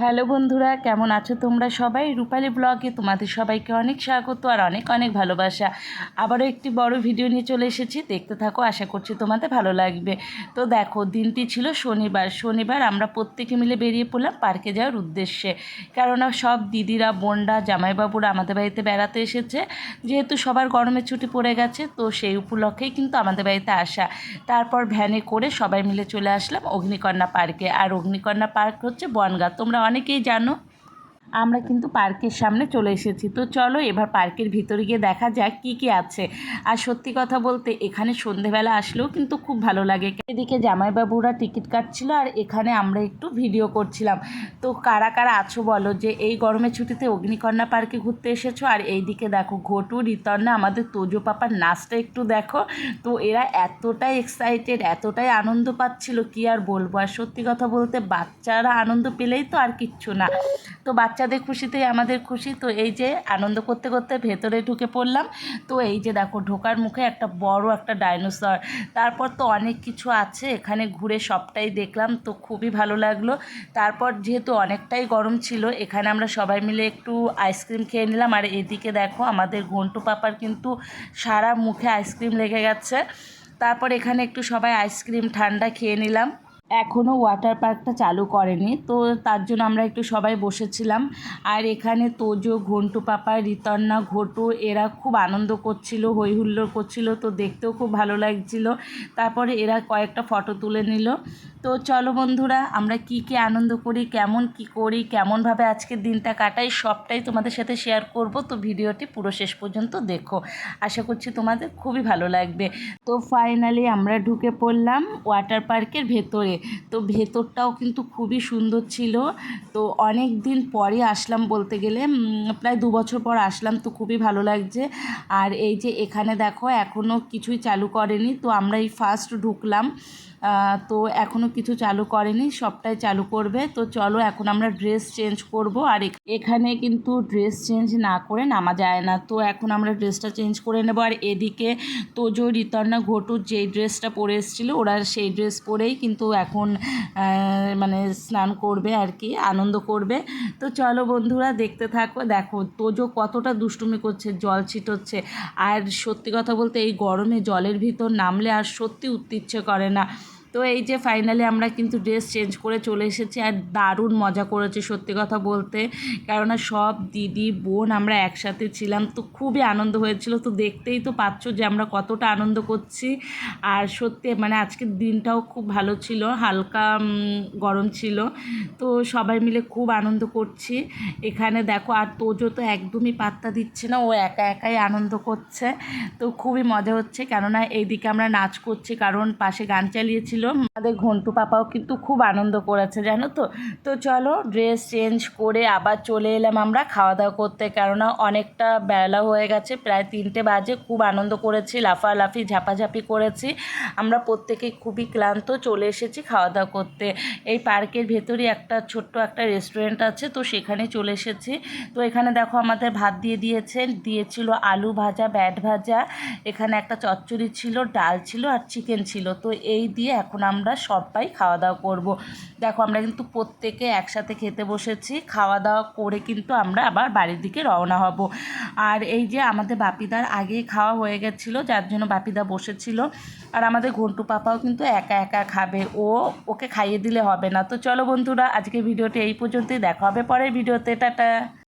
Hello বন্ধুরা, কেমন আছো তোমরা সবাই? রূপালী ব্লগে তোমাদের সবাইকে অনেক স্বাগত আর অনেক অনেক ভালোবাসা। আবারও একটি বড় ভিডিও নিয়ে চলে এসেছি। দেখতে থাকো, আশা করছি তোমাদের ভালো লাগবে। তো দেখো, দিনটি ছিল শনিবার। শনিবার আমরা প্রত্যেকে মিলে বেরিয়ে পড়লাম পার্কে যাওয়ার উদ্দেশ্যে। কেননা সব দিদিরা, বোনরা, জামাইবাবুরা আমাদের বাড়িতে বেড়াতে এসেছে। যেহেতু সবার গরমের ছুটি পড়ে গেছে, তো সেই উপলক্ষেই কিন্তু আমাদের বাড়িতে আসা। তারপর ভ্যানে করে সবাই মিলে চলে আসলাম অগ্নিকন্যা পার্কে। আর অগ্নিকন্যা পার্ক হচ্ছে বনগাঁ। তোমরা অনেকেই জানো। আমরা কিন্তু পার্কের সামনে চলে এসেছি। তো চলো এবার পার্কের ভিতরে গিয়ে দেখা যাক কি কি আছে। আর সত্যি কথা বলতে এখানে সন্ধেবেলা আসলেও কিন্তু খুব ভালো লাগে। এদিকে জামাইবাবুরা টিকিট কাটছিল আর এখানে আমরা একটু ভিডিও করছিলাম। তো কারা কারা আছো বলো যে এই গরমের ছুটিতে অগ্নিকন্যা পার্কে ঘুরতে এসেছ? আর এইদিকে দেখো ঘটু রিতর্না আমাদের তোজো পাপার নাচটা একটু দেখো। তো এরা এতটাই এক্সাইটেড এতটাই আনন্দ পাচ্ছিল, কি আর বলব? আর সত্যি কথা বলতে বাচ্চারা আনন্দ পেলেই তো আর কিচ্ছু না। তো বাচ্চাদের খুশিতেই আমাদের খুশি। তো এই যে আনন্দ করতে করতে ভেতরে ঢুকে পড়লাম। তো এই যে দেখো, ঢোকার মুখে একটা বড় একটা ডাইনোসর। তারপর তো অনেক কিছু আছে, এখানে ঘুরে সবটাই দেখলাম। তো খুবই ভালো লাগল। তারপর যেহেতু অনেকটাই গরম ছিল, এখানে আমরা সবাই মিলে একটু আইসক্রিম খেয়ে নিলাম। আর এদিকে দেখো, আমাদের ঘন্টু পাপার কিন্তু সারা মুখে আইসক্রিম লেগে গেছে। তারপর এখানে একটু সবাই আইসক্রিম ঠান্ডা খেয়ে নিলাম। এখনও ওয়াটার পার্কটা চালু করেনি। তো তার জন্য আমরা একটু সবাই বসেছিলাম। আর এখানে তোজো, ঘন্টু পাপা, রিতন্না, ঘটু, এরা খুব আনন্দ করছিল হই হুল্লোড় করছিল। তো দেখতেও খুব ভালো লাগছিল। তারপরে এরা কয়েকটা ফটো তুলে নিল। তো চলো বন্ধুরা, আমরা কি কি আনন্দ করি, কেমন কি করি, কেমনভাবে আজকের দিনটা কাটাই, সবটাই তোমাদের সাথে শেয়ার করব। তো ভিডিওটি পুরো শেষ পর্যন্ত দেখো। আশা করছি তোমাদের খুবই ভালো লাগবে। তো ফাইনালি আমরা ঢুকে পড়লাম ওয়াটার পার্কের ভেতরে। তো ভেতরটাও কিন্তু খুবই সুন্দর ছিল। তো অনেক দিন পরে আসলাম বলতে গেলে প্রায় দু বছর পর আসলাম তো খুবই ভালো লাগছে। আর এই যে এখানে দেখো এখনও কিছুই চালু করেনি। তো আমরা এই ফার্স্ট ঢুকলাম। তো এখনও কিছু চালু করেনি, সবটাই চালু করবে। তো চলো এখন আমরা ড্রেস চেঞ্জ করব আর এখানে কিন্তু ড্রেস চেঞ্জ না করে নামা যায় না। তো এখন আমরা ড্রেসটা চেঞ্জ করে নেব আর এদিকে তোজো রিতর্না ঘটুর যেই ড্রেসটা পরে এসেছিল, ওরা সেই ড্রেস পরেই কিন্তু এখন মানে স্নান করবে আর কি, আনন্দ করবে। তো চলো বন্ধুরা দেখতে থাকো, দেখো তোজো কতটা দুষ্টুমি করছে, জল ছিটোচ্ছে। আর সত্যি কথা বলতে এই গরমে জলের ভিতর নামলে আর সত্যি উঠতে ইচ্ছে করে না। তো এই যে ফাইনালি আমরা কিন্তু ড্রেস চেঞ্জ করে চলে এসেছি আর দারুণ মজা করেছি সত্যি কথা বলতে। কেননা সব দিদি, বোন আমরা একসাথে ছিলাম, তো খুবই আনন্দ হয়েছিল। তো দেখতেই তো পাচ্ছ যে আমরা কতটা আনন্দ করছি। আর সত্যি মানে আজকের দিনটাও খুব ভালো ছিল, হালকা গরম ছিল। তো সবাই মিলে খুব আনন্দ করছি। এখানে দেখো, আর তোজো তো একদমই পাত্তা দিচ্ছে না, ও একা একাই আনন্দ করছে। তো খুবই মজা হচ্ছে, কেননা এইদিকে আমরা নাচ করছি, কারণ পাশে গান চালিয়েছিল ছিল। আমাদের ঘন্টু পাপাও কিন্তু খুব আনন্দ করেছে জানো তো? তো চলো ড্রেস চেঞ্জ করে আবার চলে এলাম আমরা খাওয়া দাওয়া করতে। কেননা অনেকটা বেলা হয়ে গেছে প্রায় তিনটে বাজে। খুব আনন্দ করেছি লাফালাফি ঝাপাঝাপি করেছি। আমরা প্রত্যেকে খুবই ক্লান্ত চলে এসেছি খাওয়া দাওয়া করতে। এই পার্কের ভেতরই একটা ছোট্ট একটা রেস্টুরেন্ট আছে তো সেখানে চলে এসেছি। তো এখানে দেখো আমাদের ভাত দিয়ে দিয়েছে দিয়েছিল আলু ভাজা ব্যাট ভাজা। এখানে একটা চচ্চড়ি ছিল ডাল ছিল আর চিকেন ছিল। তো এই দিয়ে এখন আমরা সবাই খাওয়া দাওয়া করব। দেখো, আমরা কিন্তু প্রত্যেকে একসাথে খেতে বসেছি। খাওয়া দাওয়া করে কিন্তু আমরা আবার বাড়ির দিকে রওনা হব। আর এই যে আমাদের বাপিদার আগেই খাওয়া হয়ে গেছিল, যার জন্য বাপিদা বসেছিল। আর আমাদের ঘন্টু পাপাও কিন্তু একা একা খাবে। ও ওকে খাইয়ে দিলে হবে না। তো চলো বন্ধুরা আজকে ভিডিওটি এই পর্যন্তই। দেখা হবে পরের ভিডিওতে। টাটা!